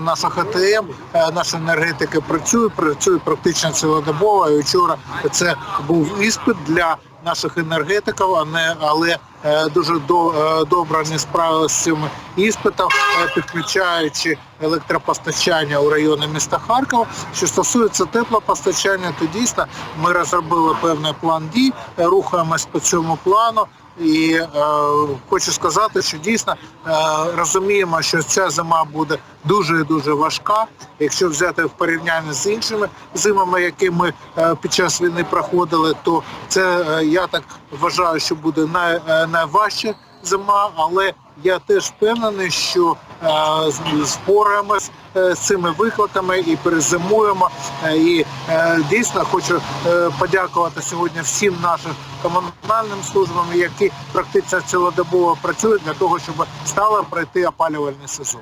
Наша ХТМ, е, наша енергетика працює, працює практично цілодобово. І вчора це був іспит для наших енергетиків, а не але е, дуже до, е, добре не справилися з цим іспитом, е, підключаючи електропостачання у райони міста Харкова. Що стосується теплопостачання, то дійсно ми розробили певний план дій, рухаємось по цьому плану. І е, хочу сказати, що дійсно е, розуміємо, що ця зима буде дуже і дуже важка. Якщо взяти в порівнянні з іншими зимами, які ми е, під час війни проходили, то це я так вважаю, що буде най, е, найважча зима, але я теж впевнений, що е, спораємось е, з цими викликами і перезимуємо. Е, І е, дійсно хочу е, подякувати сьогодні всім нашим комунальним службам, які практично цілодобово працюють для того, щоб стало пройти опалювальний сезон.